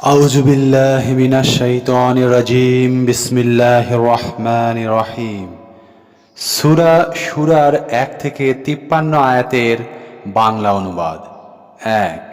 أعوذ بالله من الشيطان الرجيم بسم الله الرحمن الرحيم সুরা সুরার এক থেকে তিপ্পান্ন আয়াতের বাংলা অনুবাদ এক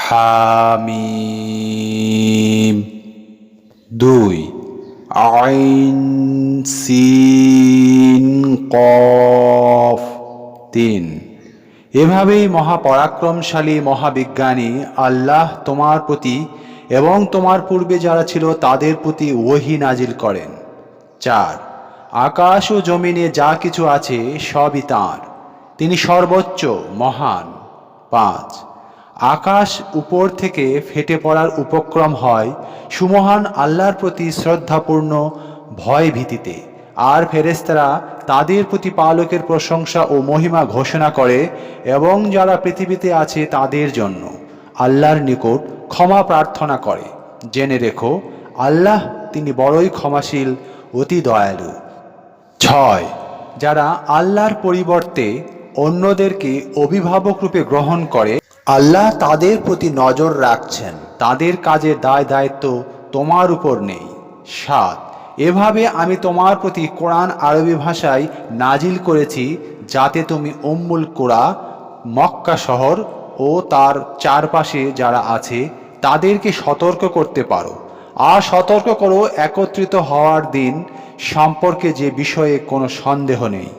হামিম দুই আইন সিন কফ তিন এভাবেই মহাপরাক্রমশালী মহাবিজ্ঞানী আল্লাহ তোমার প্রতি এবং তোমার পূর্বে যারা ছিল তাদের প্রতি ওহি নাজিল করেন। চার, আকাশ ও জমিনে যা কিছু আছে সবই তাঁর। তিনি সর্বোচ্চ, মহান। পাঁচ, আকাশ উপর থেকে ফেটে পড়ার উপক্রম হয় সুমহান আল্লাহর প্রতি শ্রদ্ধাপূর্ণ ভয় ভীতিতে আর ফেরেস্তারা তাদের প্রতি পালকের প্রশংসা ও মহিমা ঘোষণা করে এবং যারা পৃথিবীতে আছে তাদের জন্য আল্লাহর নিকট ক্ষমা প্রার্থনা করে। জেনে রেখো, আল্লাহ তিনি বড়ই ক্ষমাশীল, অতি দয়ালু। ছয়, যারা আল্লাহর পরিবর্তে অন্যদেরকে অভিভাবক রূপে গ্রহণ করে, আল্লাহ তাদের প্রতি নজর রাখছেন। তাদের কাজের দায় দায়িত্ব তোমার উপর নেই। সাত এভাবে আমি তোমার প্রতি কোরআন আরবি ভাষায় নাজিল করেছি, যাতে তুমি উম্মুল কোরা, মক্কা শহর ও তার চারপাশে যারা আছে, তাদেরকে সতর্ক করতে পারো। আর সতর্ক করো, একত্রিত হওয়ার দিন সম্পর্কে যে বিষয়ে কোনো সন্দেহ নেই।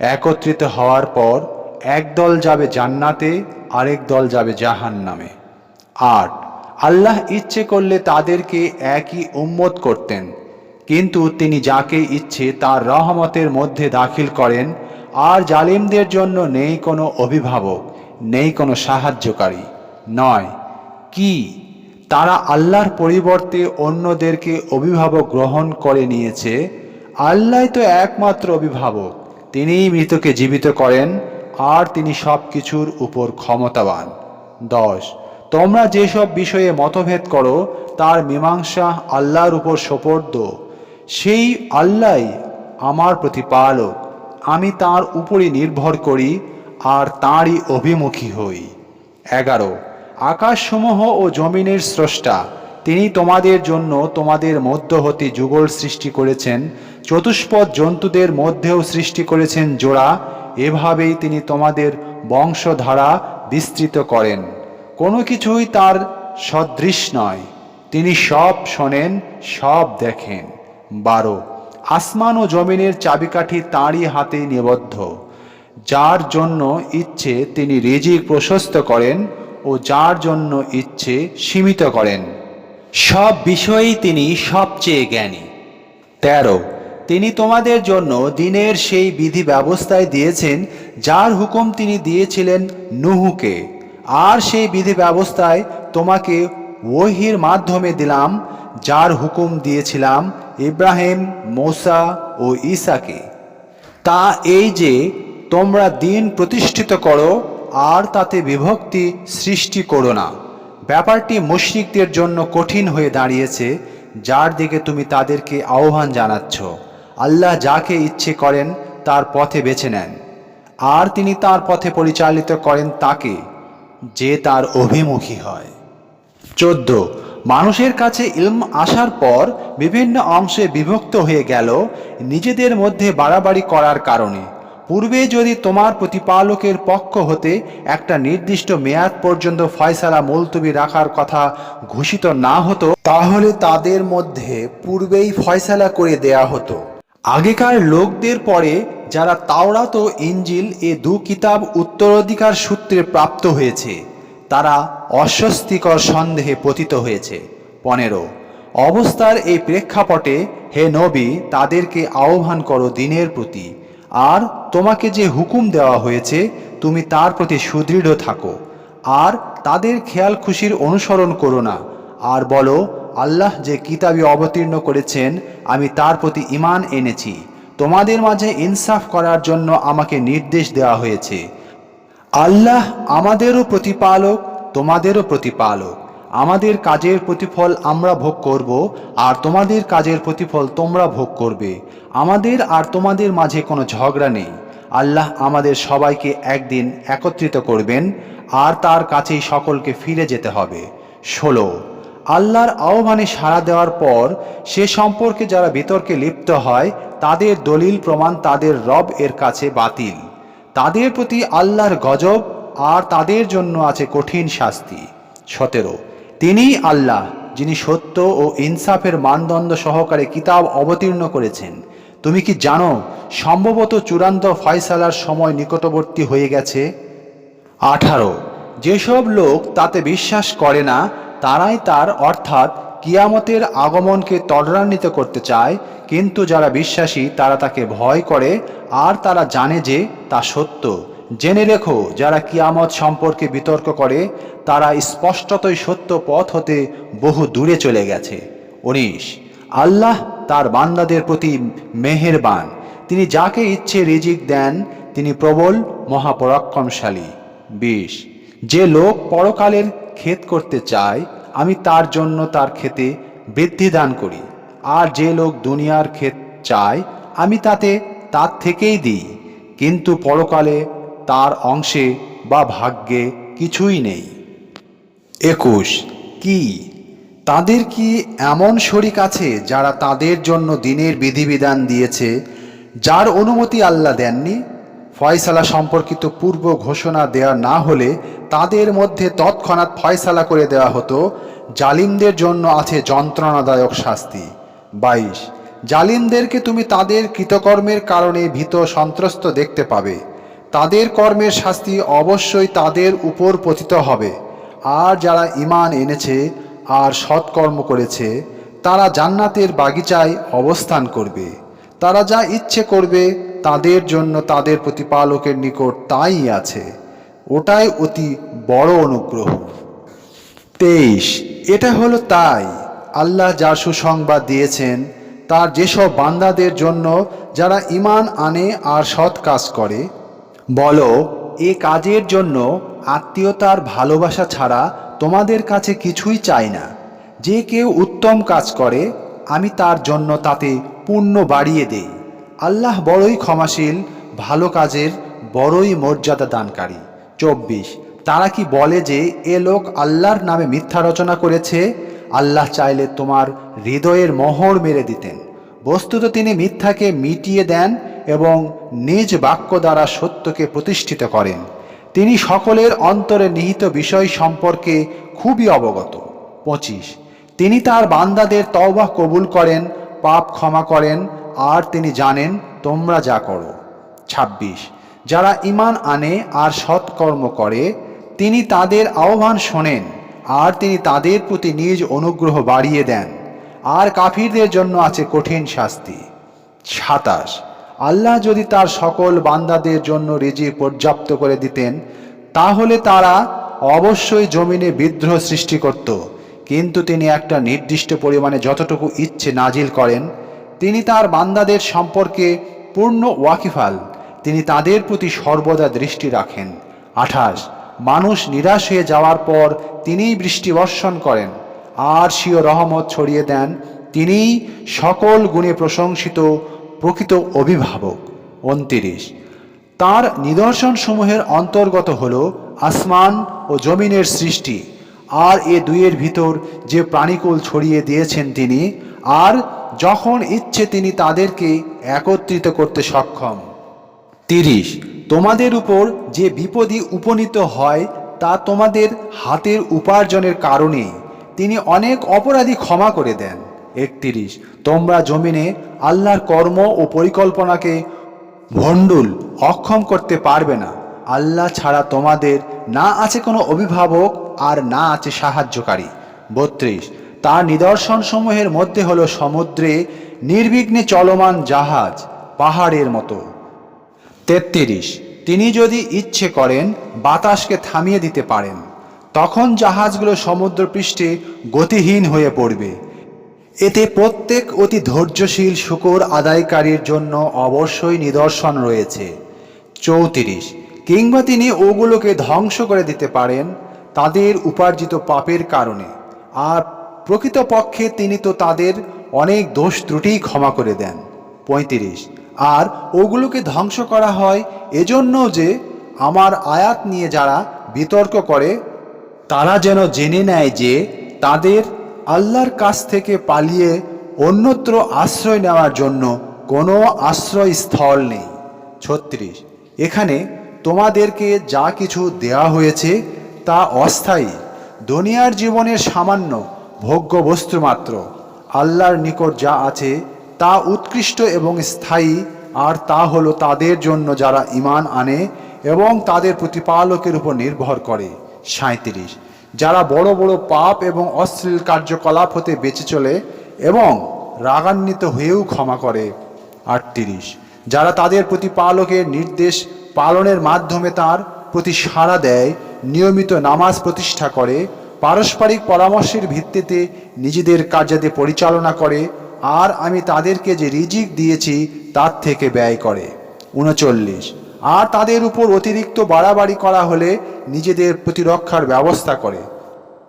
একত্রিত হওয়ার পর এক দল যাবে জান্নাতে, আরেক দল যাবে জাহান নামে আট, আল্লাহ ইচ্ছে করলে তাদেরকে একই উম্মত করতেন। কিন্তু তিনি যাকে ইচ্ছে তার রহমতের মধ্যে দাখিল করেন, আর জালিমদের জন্য নেই কোনো অভিভাবক, নেই কোনো সাহায্যকারী। নয়, কি? তারা আল্লাহর পরিবর্তে অন্যদেরকে অভিভাবক গ্রহণ করে নিয়েছে। আল্লাহ তো একমাত্র অভিভাবক, তিনিই মৃতকে জীবিত করেন, আর তিনি সব কিছুর উপর ক্ষমতাবান। দশ, তোমরা যেসব বিষয়ে মতভেদ করো, তার মীমাংসা আল্লাহর উপর সোপর্দ। সেই আল্লাহ আমার প্রতিপালক। আমি তার উপরই নির্ভর করি আর তাঁরই অভিমুখী হই। এগারো। আকাশসমূহ ও জমিনের স্রষ্টা, তিনি তোমাদের জন্য তোমাদের মধ্য হতে যুগল সৃষ্টি করেছেন, চতুষ্পদ জন্তুদের মধ্যেও সৃষ্টি করেছেন জোড়া, এভাবেই তিনি তোমাদের বংশধারা বিস্তৃত করেন। কোনো কিছুই তার সদৃশ নয়। তিনি সব শোনেন, সব দেখেন। বারো। আসমান ও জমিনের চাবিকাঠি তাঁরই হাতে নিবদ্ধ। যার জন্য ইচ্ছে তিনি রেজিক প্রশস্ত করেন ও যার জন্য ইচ্ছে সীমিত করেন। সব বিষয়েই তিনি সবচেয়ে জ্ঞানী। তেরো। তিনি তোমাদের জন্য দিনের সেই বিধি ব্যবস্থায় দিয়েছেন, যার হুকুম তিনি দিয়েছিলেন নুহুকে। আর সেই বিধি ব্যবস্থায় তোমাকে ওহির মাধ্যমে দিলাম যার হুকুম দিয়েছিলাম ইব্রাহিম, মোসা ও ঈসাকে। তা এই যে তোমরা দিন প্রতিষ্ঠিত করো, আর তাতে বিভক্তি সৃষ্টি করো না। ব্যাপারটি মুশরিকদের জন্য কঠিন হয়ে দাঁড়িয়েছে, যার দিকে তুমি তাদেরকে আহ্বান জানাচ্ছ। আল্লাহ যাকে ইচ্ছে করেন, তার পথে বেছে নেন। আর তিনি তার পথে পরিচালিত করেন তাকে, যে তার অভিমুখী হয়। চোদ্দ মানুষের কাছে ইলম আসার পর বিভিন্ন অংশে বিভক্ত হয়ে গেল নিজেদের মধ্যে বাড়াবাড়ি করার কারণে। পূর্বে যদি তোমার প্রতিপালকের পক্ষ হতে একটা নির্দিষ্ট মেয়াদ পর্যন্ত ফয়সালা মুলতবি রাখার কথা ঘোষিত না হতো, তাহলে তাদের মধ্যে পূর্বেই ফয়সালা করে দেয়া হতো। আগেকার লোকদের পরে যারা তাওরাত ও ইঞ্জিল এ দু কিতাব উত্তরাধিকার সূত্রে প্রাপ্ত হয়েছে তারা অস্বস্তিকর সন্দেহে পতিত হয়েছে। পনেরো, অবস্থার এই প্রেক্ষাপটে, হে নবী, তাদেরকে আহ্বান করো দিনের প্রতি। আর তোমাকে যে হুকুম দেওয়া হয়েছে, তুমি তার প্রতি সুদৃঢ় থাকো। আর তাদের খেয়াল খুশির অনুসরণ করো না। আর বলো, আল্লাহ যে কিতাবি অবতীর্ণ করেছেন, আমি তার প্রতি ইমান এনেছি। তোমাদের মাঝে ইনসাফ করার জন্য আমাকে নির্দেশ দেওয়া হয়েছে। আল্লাহ আমাদেরও প্রতিপালক তোমাদেরও প্রতিপালক। আমাদের কাজের প্রতিফল আমরা ভোগ করব, আর তোমাদের কাজের প্রতিফল তোমরা ভোগ করবে। আমাদের আর তোমাদের মাঝে কোনো ঝগড়া নেই। আল্লাহ আমাদের সবাইকে একদিন একত্রিত করবেন, আর তার কাছেই সকলকে ফিরে যেতে হবে। ষোলো। আল্লাহর আহ্বানে সাড়া দেওয়ার পর, সে সম্পর্কে যারা বিতর্কে লিপ্ত হয়, তাদের দলিল প্রমাণ তাদের রব এর কাছে বাতিল। তাদের প্রতি আল্লাহর গজব আর তাদের জন্য আছে কঠিন শাস্তি। সতেরো তিনিই আল্লাহ, যিনি সত্য ও ইনসাফের মানদণ্ড সহকারে কিতাব অবতীর্ণ করেছেন। তুমি কি জানো সম্ভবত চূড়ান্ত ফয়সালার সময় নিকটবর্তী হয়ে গেছে? আঠারো, যেসব লোক তাতে বিশ্বাস করে না, তারাই তার অর্থাৎ কিয়ামতের আগমনকে ত্বরান্বিত করতে চায়, কিন্তু যারা বিশ্বাসী তারা তাকে ভয় করে, আর তারা জানে যে তা সত্য। জেনে রেখো, যারা কিয়ামত সম্পর্কে বিতর্ক করে, তারা স্পষ্টতই সত্য পথ হতে বহু দূরে চলে গেছে। উনিশ, আল্লাহ তার বান্দাদের প্রতি মেহেরবান। তিনি যাকে ইচ্ছে রিজিক দেন, তিনি প্রবল, মহাপরাক্রমশালী। বিশ, যে লোক পরকালের ক্ষেত করতে চায়, আমি তার জন্য তার ক্ষেতে বৃদ্ধি দান করি। আর যে লোক দুনিয়ার ক্ষেত চায়, আমি তাতে তার থেকেই দিই। কিন্তু পরকালে তার অংশে বা ভাগ্যে কিছুই নেই। একুশ, কি? তাদের কি এমন শরিক আছে যারা তাদের জন্য দিনের বিধিবিধান দিয়েছে, যার অনুমতি আল্লাহ দেননি? ফয়সালা সম্পর্কিত পূর্ব ঘোষণা দেয়া না হলে তাদের মধ্যে তৎক্ষণাৎ ফয়সালা করে দেওয়া হতো, জালিমদের জন্য আছে যন্ত্রণাদায়ক শাস্তি। বাইশ, জালিমদেরকে তুমি তাদের কৃতকর্মের কারণে ভীত সন্ত্রস্ত দেখতে পাবে। তাদের কর্মের শাস্তি অবশ্যই তাদের উপর পতিত হবে। আর যারা ইমান এনেছে আর সৎকর্ম করেছে, তারা জান্নাতের বাগিচায় অবস্থান করবে। তারা যা ইচ্ছে করবে, তাদের জন্য তাদের প্রতিপালকের নিকট তাই আছে। ওটাই অতি বড় অনুগ্রহ। তেইশ, এটা হলো তাই। আল্লাহ যার সুসংবাদ দিয়েছেন, তার যেসব বান্দাদের জন্য যারা ইমান আনে আর সৎ কাজ করে বলো, এ কাজের জন্য আত্মীয়তার ভালোবাসা ছাড়া তোমাদের কাছে কিছুই চাই না। যে কেউ উত্তম কাজ করে, আমি তার জন্য তাতে পুণ্য বাড়িয়ে দেই। আল্লাহ বড়ই ক্ষমাশীল, ভালো কাজের বড়ই মর্যাদা দানকারী। চব্বিশ, তারা কি বলে যে এ লোক আল্লাহর নামে মিথ্যা রচনা করেছে? আল্লাহ চাইলে তোমার হৃদয়ের মোহর মেরে দিতেন। বস্তুত তিনি মিথ্যাকে মিটিয়ে দেন এবং নিজ বাক্য দ্বারা সত্যকে প্রতিষ্ঠিত করেন। তিনি সকলের অন্তরে নিহিত বিষয় সম্পর্কে খুবই অবগত। পঁচিশ। তিনি তার বান্দাদের তওবা কবুল করেন, পাপ ক্ষমা করেন, আর তিনি জানেন, তোমরা যা করো। ২৬ যারা ইমান আনে আর সৎকর্ম করে, তিনি তাদের আহ্বান শোনেন, আর তিনি তাদের প্রতি নিজ অনুগ্রহ বাড়িয়ে দেন। আর কাফিরদের জন্য আছে কঠিন শাস্তি। সাতাশ। আল্লাহ যদি তার সকল বান্দাদের জন্য রিজি পর্যাপ্ত করে দিতেন, তাহলে তারা অবশ্যই জমিনে বিদ্রোহ সৃষ্টি করত। কিন্তু তিনি একটা নির্দিষ্ট পরিমাণে যতটুকু ইচ্ছে নাজিল করেন, তিনি তার বান্দাদের সম্পর্কে পূর্ণ ওয়াকিফাল। তিনি তাদের প্রতি সর্বদা দৃষ্টি রাখেন। আঠাশ, মানুষ নিরাশ হয়ে যাওয়ার পর তিনিই বৃষ্টি বর্ষণ করেন। আর স্বীয় রহমত ছড়িয়ে দেন, তিনিই সকল গুণে প্রশংসিত প্রকৃত অভিভাবক। উনতিরিশ। তার নিদর্শনসমূহের অন্তর্গত হল আসমান ও জমিনের সৃষ্টি, আর এ দুইয়ের ভিতর যে প্রাণীকুল ছড়িয়ে দিয়েছেন তিনি, আর যখন ইচ্ছে তিনি তাদেরকে একত্রিত করতে সক্ষম। তিরিশ। তোমাদের উপর যে বিপদই উপনীত হয়, তা তোমাদের হাতের উপার্জনের কারণে তিনি অনেক অপরাধী ক্ষমা করে দেন। একত্রিশ। তোমরা জমিনে আল্লাহর কর্ম ও পরিকল্পনাকে ভণ্ডুল, অক্ষম করতে পারবে না। আল্লাহ ছাড়া তোমাদের না আছে কোনো অভিভাবক আর না আছে সাহায্যকারী। বত্রিশ। তার নিদর্শনসমূহের মধ্যে হলো সমুদ্রে নির্বিঘ্নে চলমান জাহাজ, পাহাড়ের মতো। তেত্রিশ। তিনি যদি ইচ্ছে করেন, বাতাসকে থামিয়ে দিতে পারেন। তখন জাহাজগুলো সমুদ্রপৃষ্ঠে গতিহীন হয়ে পড়বে। এতে প্রত্যেক অতি ধৈর্যশীল শুকর আদায়কারীর জন্য অবশ্যই নিদর্শন রয়েছে। চৌত্রিশ, কিংবা তিনি ওগুলোকে ধ্বংস করে দিতে পারেন তাদের উপার্জিত পাপের কারণে। আর প্রকৃতপক্ষে তিনি তো তাদের অনেক দোষ ত্রুটি ক্ষমা করে দেন। পঁয়ত্রিশ, আর ওগুলোকে ধ্বংস করা হয় এজন্য যে আমার আয়াত নিয়ে যারা বিতর্ক করে, তারা যেন জেনে নেয় যে তাদের আল্লাহর কাছ থেকে পালিয়ে অন্যত্র আশ্রয় নেওয়ার জন্য কোনো আশ্রয়স্থল নেই। ছত্রিশ। এখানে তোমাদেরকে যা কিছু দেয়া হয়েছে তা অস্থায়ী। দুনিয়ার জীবনের সামান্য ভোগ্য বস্তু মাত্র। আল্লাহর নিকট যা আছে তা উৎকৃষ্ট এবং স্থায়ী, আর তা হলো তাদের জন্য যারা ইমান আনে এবং তাদের প্রতিপালকের উপর নির্ভর করে। সাঁত্রিশ যারা বড় বড় পাপ এবং অশ্লীল কার্যকলাপ হতে বেঁচে চলে এবং রাগান্বিত হয়েও ক্ষমা করে। আটত্রিশ, যারা তাদের প্রতিপালকের নির্দেশ পালনের মাধ্যমে তার প্রতি সাড়া দেয়, নিয়মিত নামাজ প্রতিষ্ঠা করে, পারস্পরিক পরামর্শের ভিত্তিতে নিজেদের কার্যাদি পরিচালনা করে, আর আমি তাদেরকে যে রিজিক দিয়েছি তার থেকে ব্যয় করে। উনচল্লিশ আর তাদের উপর অতিরিক্ত বাড়াবাড়ি করা হলে নিজেদের প্রতিরক্ষার ব্যবস্থা করে।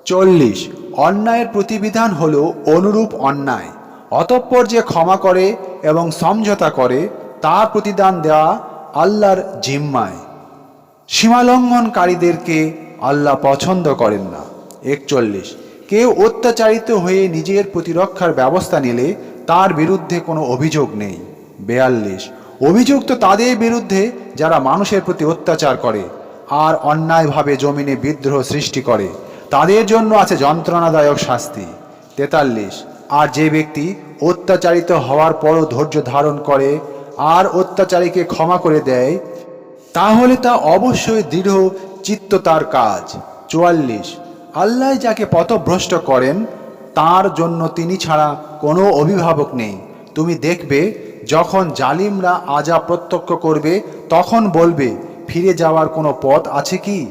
চল্লিশ, অন্যায়ের প্রতিবিধান হল অনুরূপ অন্যায়। অতঃপর যে ক্ষমা করে এবং সমঝোতা করে, তার প্রতিদান দেওয়া আল্লাহর জিম্মায়। সীমালঙ্ঘনকারীদেরকে আল্লাহ পছন্দ করেন না। একচল্লিশ, কেউ অত্যাচারিত হয়ে নিজের প্রতিরক্ষার ব্যবস্থা নিলে তার বিরুদ্ধে কোনো অভিযোগ নেই। বেয়াল্লিশ অভিযোগ তো তাদের বিরুদ্ধে যারা মানুষের প্রতি অত্যাচার করে আর অন্যায়ভাবে জমিনে বিদ্রোহ সৃষ্টি করে, তাদের জন্য আছে যন্ত্রণাদায়ক শাস্তি। তেতাল্লিশ, আর যে ব্যক্তি অত্যাচারিত হওয়ার পরও ধৈর্য ধারণ করে আর অত্যাচারীকে ক্ষমা করে দেয়, তাহলে তা অবশ্যই দৃঢ় চিত্ততার কাজ। চুয়াল্লিশ, আল্লাহ যাকে পথভ্রষ্ট করেন, তার জন্য তিনি ছাড়া কোনো অভিভাবক নেই। তুমি দেখবে যখন জালিমরা আজা প্রত্যক্ষ করবে, তখন বলবে, ফিরে যাওয়ার কোনো পথ আছে কি?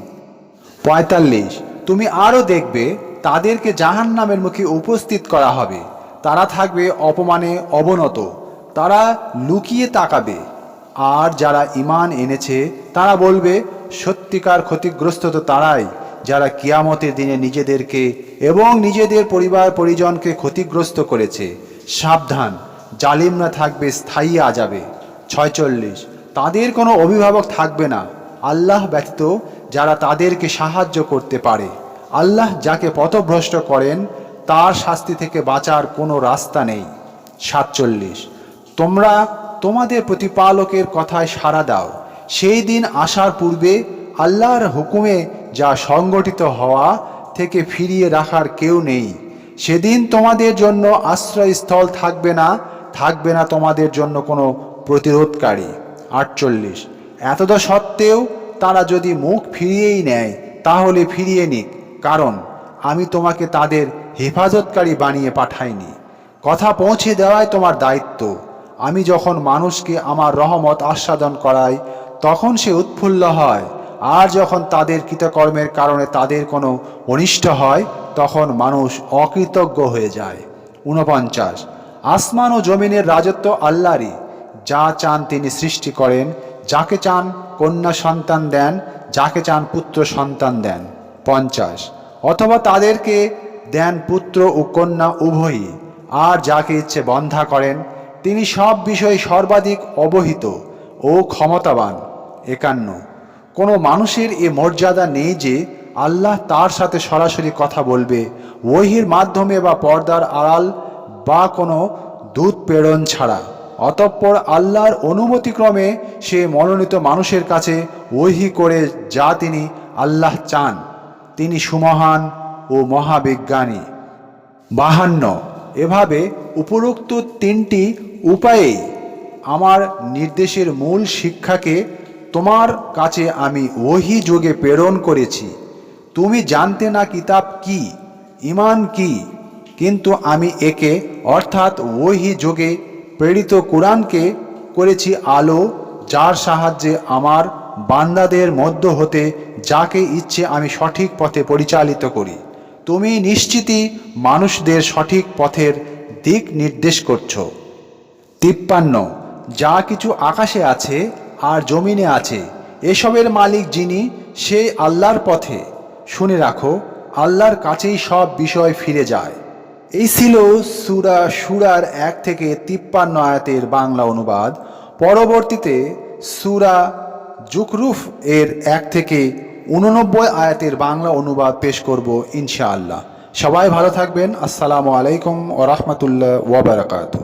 পঁয়তাল্লিশ, তুমি আরও দেখবে, তাদেরকে জাহান নামের মুখে উপস্থিত করা হবে। তারা থাকবে অপমানে অবনত। তারা লুকিয়ে তাকাবে। আর যারা ইমান এনেছে, তারা বলবে, সত্যিকার ক্ষতিগ্রস্ত তো তারাই, যারা কিয়ামতের দিনে নিজেদেরকে এবং নিজেদের পরিবার পরিজনকে ক্ষতিগ্রস্ত করেছে। সাবধান। জালিমরা থাকবে, স্থায়ী আজাবে। ছয়চল্লিশ, তাদের কোনো অভিভাবক থাকবে না। আল্লাহ ব্যতীত যারা তাদেরকে সাহায্য করতে পারে। আল্লাহ যাকে পথভ্রষ্ট করেন, তার শাস্তি থেকে বাঁচার কোনো রাস্তা নেই। সাতচল্লিশ, তোমরা তোমাদের প্রতিপালকের কথায় সাড়া দাও। সেই দিন আসার পূর্বে আল্লাহর হুকুমে যা সংগঠিত হওয়া থেকে ফিরিয়ে রাখার কেউ নেই। সেদিন তোমাদের জন্য আশ্রয়স্থল থাকবে না থাকবে না তোমাদের জন্য কোনো প্রতিরোধকারী। আটচল্লিশ। এতদ সত্ত্বেও তারা যদি মুখ ফিরিয়েই নেয়, তাহলে ফিরিয়ে নিক, কারণ আমি তোমাকে তাদের হেফাজতকারী বানিয়ে পাঠাইনি। কথা পৌঁছে দেওয়াই তোমার দায়িত্ব। আমি যখন মানুষকে আমার রহমত আস্বাদন করাই, তখন সে উৎফুল্ল হয়, আর যখন তাদের কৃতকর্মের কারণে তাদের কোনো অনিষ্ট হয়, তখন মানুষ অকৃতজ্ঞ হয়ে যায়। ঊনপঞ্চাশ। আসমান ও জমিনের রাজত্ব আল্লাহরই। যা চান তিনি সৃষ্টি করেন, যাকে চান কন্যা সন্তান দেন, যাকে চান পুত্র সন্তান দেন। পঞ্চাশ। অথবা তাদেরকে দেন পুত্র ও কন্যা উভয়ই। আর যাকে ইচ্ছে বন্ধা করেন, তিনি সব বিষয়ে সর্বাধিক অবহিত ও ক্ষমতাবান। একান্ন। কোনো মানুষের এ মর্যাদা নেই যে আল্লাহ তার সাথে সরাসরি কথা বলবে ওহির মাধ্যমে বা পর্দার আড়াল বা কোনো দুধ প্রেরণ ছাড়া। অতঃপর আল্লাহর অনুমতিক্রমে সে মনোনীত মানুষের কাছে ওহি করে যা তিনি আল্লাহ চান। তিনি সুমহান ও মহাবিজ্ঞানী। বাহান্ন, এভাবে উপরোক্ত তিনটি উপায়েই আমার নির্দেশের মূল শিক্ষাকে তোমার কাছে আমি ওহি যোগে প্রেরণ করেছি। তুমি জানতে না কিতাব কি, ইমান কি কিন্তু আমি একে, অর্থাৎ ওহি যোগে প্রেরিত কোরআনকে করেছি আলো, যার সাহায্যে আমার বান্দাদের মধ্য হতে যাকে ইচ্ছে আমি সঠিক পথে পরিচালিত করি। তুমি নিশ্চিতই মানুষদের সঠিক পথের দিক নির্দেশ করছ। তিপ্পান্ন, যা কিছু আকাশে আছে আর জমিনে আছে, এসবের মালিক যিনি, সেই আল্লাহর পথে। শুনে রাখো, আল্লাহর কাছেই সব বিষয় ফিরে যায়। এই ছিল সুরা সুরার এক থেকে তিপ্পান্ন আয়াতের বাংলা অনুবাদ। পরবর্তীতে সুরা জুকরুফ এর এক থেকে উননব্বই আয়াতের বাংলা অনুবাদ পেশ করব ইনশাআল্লাহ। সবাই ভালো থাকবেন। আসসালামু আলাইকুম ও রহমতুল্লাহ ওবরাকাতু